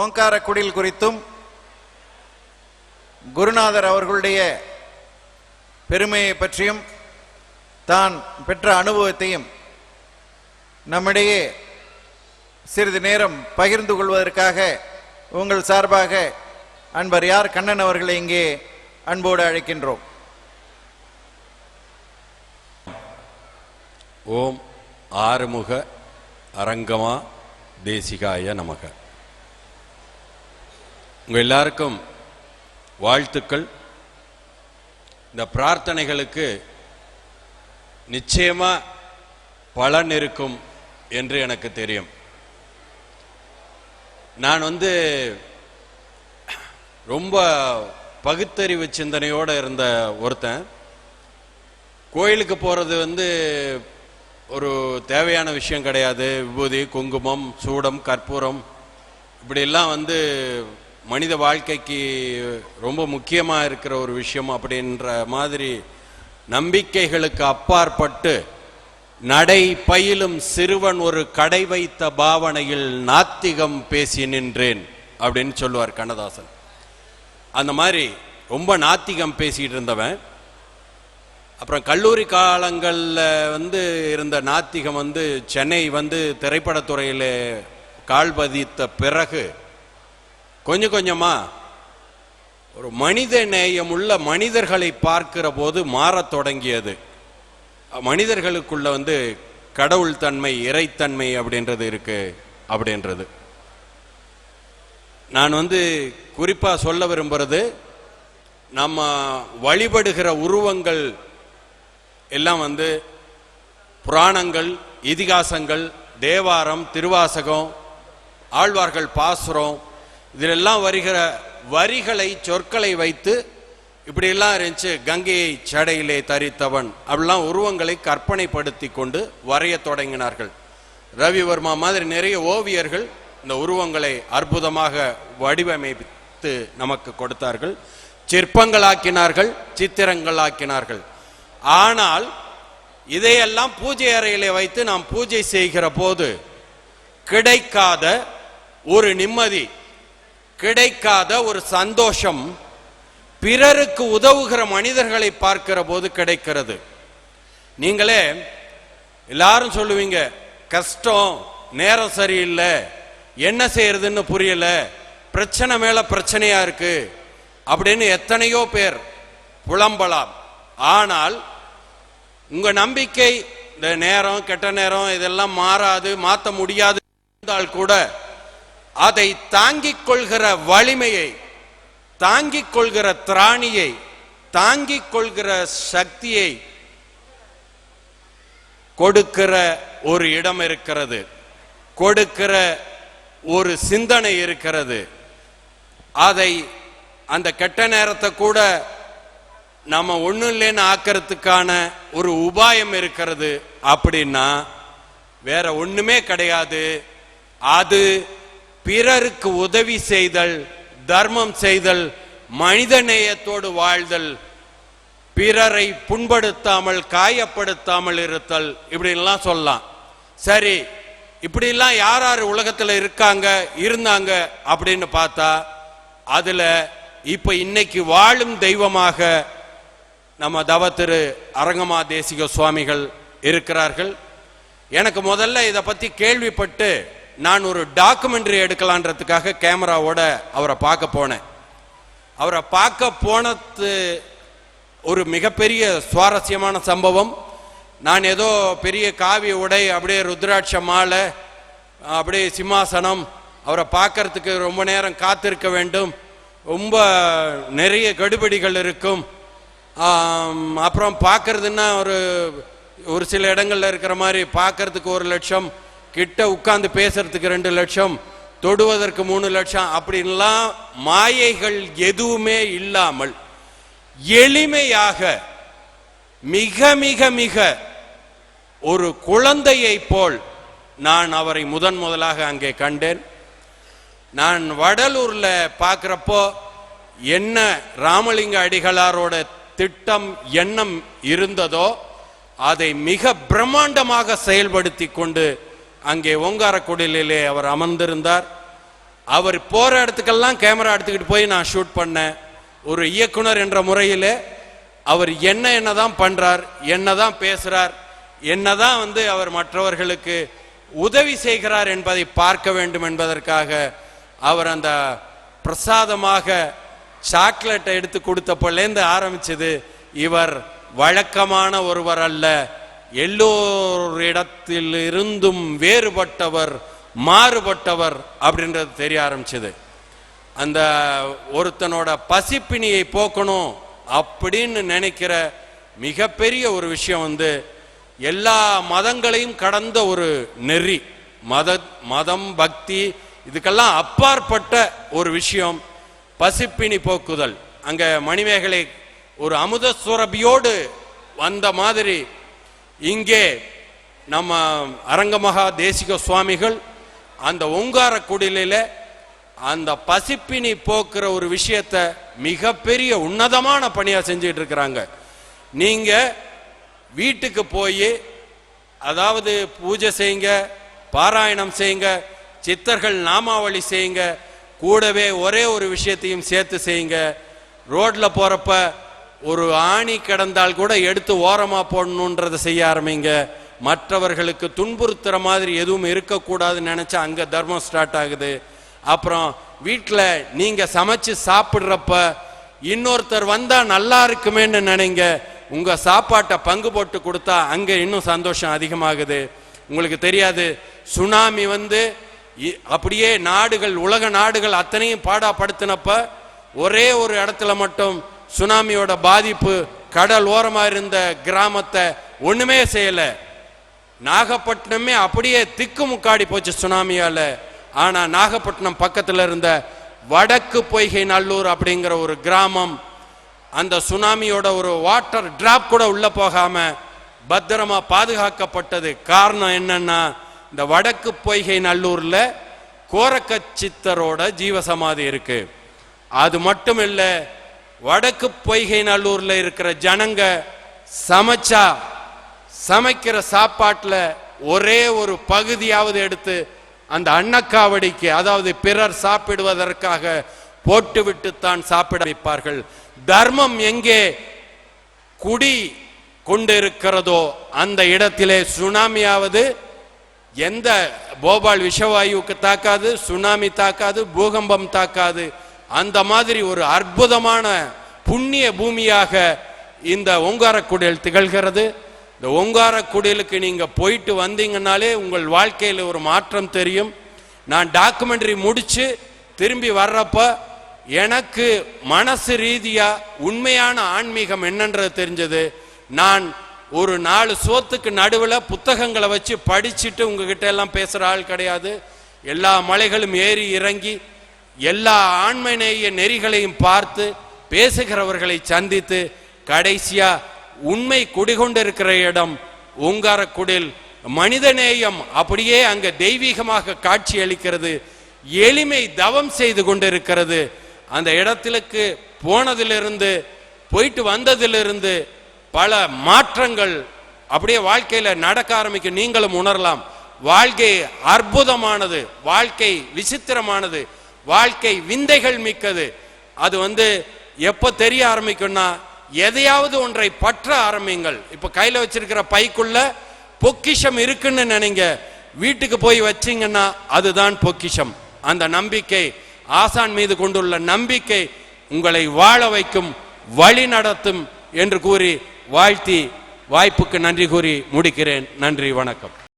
ஓங்கார குடில் குறித்தும் குருநாதர் அவர்களுடைய பெருமையை பற்றியும் தான் பெற்ற அனுபவத்தையும் நம்மிடையே சிறிது நேரம் பகிர்ந்து கொள்வதற்காக உங்கள் சார்பாக அன்பர் யார் கண்ணன் அவர்களை இங்கே அன்போடு அழைக்கின்றோம். ஓம் ஆறுமுக அரங்கமா தேசிகாய நமக. உங்கள் எல்லாருக்கும் வாழ்த்துக்கள். இந்த பிரார்த்தனைகளுக்கு நிச்சயமாக பலன் இருக்கும் என்று எனக்கு தெரியும். நான் வந்து ரொம்ப பகுத்தறிவு சிந்தனையோடு இருந்த ஒருத்தன். கோயிலுக்கு போகிறது வந்து ஒரு தேவையான விஷயம் கிடையாது. விபூதி குங்குமம் சூடம் கற்பூரம் இப்படியெல்லாம் வந்து மனித வாழ்க்கைக்கு ரொம்ப முக்கியமாக இருக்கிற ஒரு விஷயம் அப்படின்ற மாதிரி நம்பிக்கைகளுக்கு அப்பாற்பட்டு நடை பயிலும் சிறுவன் ஒரு கடை வைத்த பாவனையில் நாத்திகம் பேசி நின்றேன் அப்படின்னு சொல்லுவார் கண்ணதாசன். அந்த மாதிரி ரொம்ப நாத்திகம் பேசிகிட்டு இருந்தவன். அப்புறம் கல்லூரி காலங்களில் வந்து இருந்த நாத்திகம் வந்து சென்னை வந்து திரைப்படத்துறையில் கால் பதித்த பிறகு கொஞ்சம் கொஞ்சமா ஒரு மனித நேயம் உள்ள மனிதர்களை பார்க்கிற போது மாறத் தொடங்கியது. மனிதர்களுக்குள்ள வந்து கடவுள் தன்மை இறைத்தன்மை அப்படின்றது இருக்கு அப்படின்றது. நான் வந்து குறிப்பாக சொல்ல விரும்புறது நம்ம வழிபடுகிற உருவங்கள் எல்லாம் வந்து புராணங்கள் இதிகாசங்கள் தேவாரம் திருவாசகம் ஆழ்வார்கள் பாசுரம் இதிலெல்லாம் வருகிற வரிகளை சொற்களை வைத்து இப்படியெல்லாம் இருந்துச்சு கங்கையை சடையிலே தரித்தவன். அப்படிலாம் உருவங்களை கற்பனைப்படுத்தி கொண்டு வரைய தொடங்கினார்கள். ரவிவர்மா மாதிரி நிறைய ஓவியர்கள் இந்த உருவங்களை அற்புதமாக வடிவமைத்து நமக்கு கொடுத்தார்கள். சிற்பங்களாக்கினார்கள் சித்திரங்களாக்கினார்கள். ஆனால் இதையெல்லாம் பூஜை அறையிலே வைத்து நாம் பூஜை செய்கிற போது கிடைக்காத ஒரு நிம்மதி கிடைக்காத ஒரு சந்தோஷம் பிறருக்கு உதவுகிற மனிதர்களை பார்க்கிற போது கிடைக்கிறது. நீங்களே எல்லாரும் சொல்லுவீங்க கஷ்டம் நேரம் சரியில்லை என்ன செய்யறதுன்னு புரியல பிரச்சனை மேல பிரச்சனையா இருக்கு அப்படின்னு எத்தனையோ பேர் புலம்பலாம். ஆனால் உங்க நம்பிக்கை இந்த நேரம் கெட்ட நேரம் இதெல்லாம் மாறாது மாற்ற முடியாது இருந்தால் கூட அதை தாங்கிக் கொள்கிற வலிமையை தாங்கிக் கொள்கிற திராணியை தாங்கிக் கொள்கிற சக்தியை கொடுக்கிற ஒரு இடம் இருக்கிறது. கொடுக்கிற ஒரு சிந்தனை இருக்கிறது. அதை அந்த கெட்ட நேரத்தை கூட நம்ம ஒன்றும் இல்லைன்னு ஆக்கிறதுக்கான ஒரு உபாயம் இருக்கிறது அப்படின்னா வேற ஒன்றுமே கிடையாது. அது பிறருக்கு உதவி செய்தல் தர்மம் செய்தல் மனிதநேயத்தோடு வாழ்தல் பிறரை புண்படுத்தாமல் காயப்படுத்தாமல் இருத்தல் இப்படின்லாம் சொல்லலாம். சரி இப்படிலாம் யார் யார் உலகத்தில் இருக்காங்க இருந்தாங்க அப்படின்னு பார்த்தா அதில் இப்போ இன்னைக்கு வாழும் தெய்வமாக நம்ம தவ திரு அரங்கமா தேசிக சுவாமிகள் இருக்கிறார்கள். எனக்கு முதல்ல இதை பற்றி கேள்விப்பட்டு நான் ஒரு டாக்குமெண்ட்ரி எடுக்கலான்றதுக்காக கேமராவோட அவரை பார்க்க போனேன். அவரை பார்க்க போனது ஒரு மிகப்பெரிய சுவாரஸ்யமான சம்பவம். நான் ஏதோ பெரிய காவி உடை அப்படியே ருத்ராட்ச மாலை அப்படியே சிம்மாசனம் அவரை பார்க்கறதுக்கு ரொம்ப நேரம் காத்திருக்க வேண்டும். ரொம்ப நிறைய கடுபிடிகள் இருக்கும். அப்புறம் பார்க்கறதுன்னா ஒரு ஒரு சில இடங்களில் இருக்கிற மாதிரி பார்க்கறதுக்கு ஒரு லட்சம் கிட்ட உட்கார்ந்து பேசுறதுக்கு ரெண்டு லட்சம் தொடுவதற்கு மூணு லட்சம் அப்படின்லாம் மாயைகள் எதுவுமே இல்லாமல் எளிமையாக மிக மிக மிக ஒரு குழந்தையை போல் நான் அவரை முதன் முதலாக அங்கே கண்டேன். நான் வடலூர்ல பார்க்குறப்போ என்ன ராமலிங்க அடிகளாரோட திட்டம் எண்ணம் இருந்ததோ அதை மிக பிரம்மாண்டமாக செயல்படுத்தி கொண்டு அங்கே ஓங்காரக்குடிலே அவர் அமர்ந்திருந்தார். அவர் போற இடத்துக்கெல்லாம் கேமரா எடுத்துக்கிட்டு போய் நான் ஷூட் பண்ணேன் ஒரு இயக்குனர் என்ற முறையில் அவர் என்ன என்னதான் பண்றார் பேசுகிறார் பேசுறார் என்னதான் வந்து அவர் மற்றவர்களுக்கு உதவி செய்கிறார் என்பதை பார்க்க வேண்டும் என்பதற்காக அவர் அந்த பிரசாதமாக சாக்லேட்டை எடுத்து கொடுத்தப்பலேருந்து ஆரம்பிச்சது. இவர் வழக்கமான ஒருவர் அல்ல. எல்லோரிடத்தில் இருந்தும் வேறுபட்டவர் மாறுபட்டவர் அப்படின்றது தெரிய ஆரம்பிச்சது. அந்த ஒருத்தனோட பசிப்பினியை போக்கணும் அப்படின்னு நினைக்கிற மிகப்பெரிய ஒரு விஷயம் வந்து எல்லா மதங்களையும் கடந்த ஒரு நெறி மத மதம் பக்தி இதுக்கெல்லாம் அப்பாற்பட்ட ஒரு விஷயம் பசிப்பினி போக்குதல். அங்கே மணிமேகலை ஒரு அமுத சுரபியோடு வந்த மாதிரி இங்கே நம்ம அரங்கமகா தேசிக சுவாமிகள் அந்த ஓங்கார குடிலில அந்த பசிப்பினி போக்குற ஒரு விஷயத்த மிகப்பெரிய உன்னதமான பணியாக செஞ்சுட்டு இருக்கிறாங்க நீங்கள் வீட்டுக்கு போய் அதாவது பூஜை செய்யுங்க பாராயணம் செய்யுங்க சித்தர்கள் நாமாவளி செய்யுங்க கூடவே ஒரே ஒரு விஷயத்தையும் சேர்த்து செய்யுங்க ரோட்டில் போகிறப்ப ஒரு ஆணி கிடந்தால் கூட எடுத்து ஓரமா போடணுன்றதை செய்ய ஆரம்பிங்க. மற்றவர்களுக்கு துன்புறுத்துற மாதிரி எதுவும் இருக்கக்கூடாதுன்னு நினைச்சா அங்க தர்மம் ஸ்டார்ட் ஆகுது. அப்புறம் வீட்டில் நீங்க சமைச்சு சாப்பிடுறப்ப இன்னொருத்தர் வந்தா நல்லா இருக்குமேன்னு நினைங்க. உங்க சாப்பாட்டை பங்கு போட்டு கொடுத்தா அங்க இன்னும் சந்தோஷம் அதிகமாகுது. உங்களுக்கு தெரியாது சுனாமி வந்து இ- அப்படியே நாடுகள் உலக நாடுகள் அத்தனையும் பாடாப்படுத்தினப்ப ஒரே ஒரு இடத்துல மட்டும் சுனாமியோட பாதிப்பு கடல் ஓரமாக இருந்த கிராமத்தை ஒன்றுமே செய்யலை. நாகப்பட்டினமே அப்படியே திக்கு முக்காடி போச்சு சுனாமியால். ஆனால் நாகப்பட்டினம் பக்கத்தில் இருந்த வடக்கு பொய்கை நல்லூர் அப்படிங்கிற ஒரு கிராமம் அந்த சுனாமியோட ஒரு வாட்டர் டிராப் கூட உள்ளே போகாமல் பத்திரமா பாதுகாக்கப்பட்டது. காரணம் என்னன்னா இந்த வடக்கு பொய்கை நல்லூரில் கோரக்கச்சித்தரோட ஜீவசமாதி இருக்குது அது மட்டும் இல்லை வடக்கு பொய்கை நல்லூர்ல இருக்கிற ஜனங்க சமைச்சா சமைக்கிற சாப்பாட்டில் ஒரே ஒரு பகுதியாவது எடுத்து அந்த அன்னக்காவடிக்கு அதாவது பிறர் சாப்பிடுவதற்காக போட்டுவிட்டு தான் சாப்பிட வைப்பார்கள். தர்மம் எங்கே குடி கொண்டிருக்கிறதோ அந்த இடத்திலே சுனாமியாவது எந்த போபால் விஷவாயுவுக்கு தாக்காது சுனாமி தாக்காது பூகம்பம் தாக்காது. அந்த மாதிரி ஒரு அற்புதமான புண்ணிய பூமியாக இந்த ஓங்காரக்குடில் திகழ்கிறது. இந்த ஓங்காரக்குடிலுக்கு நீங்கள் போயிட்டு வந்தீங்கன்னாலே உங்கள் வாழ்க்கையில் ஒரு மாற்றம் தெரியும். நான் டாக்குமெண்ட்ரி முடித்து திரும்பி வர்றப்ப எனக்கு மனசு ரீதியாக உண்மையான ஆன்மீகம் என்னன்றது தெரிஞ்சது. நான் ஒரு நாலு சோத்துக்கு நடுவில் புத்தகங்களை வச்சு படிச்சுட்டு உங்ககிட்ட எல்லாம் பேசுகிற ஆள் கிடையாது. எல்லா மலைகளும் ஏறி இறங்கி எல்லா ஆண்மநேய நெறிகளையும் பார்த்து பேசுகிறவர்களை சந்தித்து கடைசியா உண்மை குடிகொண்டிருக்கிற இடம் உங்காரக்குடில் மனிதநேயம் அப்படியே அங்க தெய்வீகமாக காட்சி அளிக்கிறது எளிமை தவம் செய்து கொண்டிருக்கிறது. அந்த இடத்திலுக்கு போனதிலிருந்து போயிட்டு வந்ததிலிருந்து பல மாற்றங்கள் அப்படியே வாழ்க்கையில நடக்க ஆரம்பிக்கும். நீங்களும் உணரலாம். வாழ்க்கை அற்புதமானது. வாழ்க்கை விசித்திரமானது. வாழ்க்கை விந்தைகள் மிக்கது. அது வந்து எப்ப தெரிய ஆரம்பிக்கும்னா எதையாவது ஒன்றை பற்ற ஆரம்பிங்கள் இப்ப கையில வச்சிருக்கிற பைக்குள்ள பொக்கிஷம் இருக்குன்னு நினைங்க. வீட்டுக்கு போய் வச்சீங்கன்னா அதுதான் பொக்கிஷம். அந்த நம்பிக்கை ஆசான் மீது கொண்டுள்ள நம்பிக்கை உங்களை வாழ வைக்கும் வழி நடத்தும் என்று கூறி வாழ்த்தி வாய்ப்புக்கு நன்றி கூறி முடிக்கிறேன். நன்றி வணக்கம்.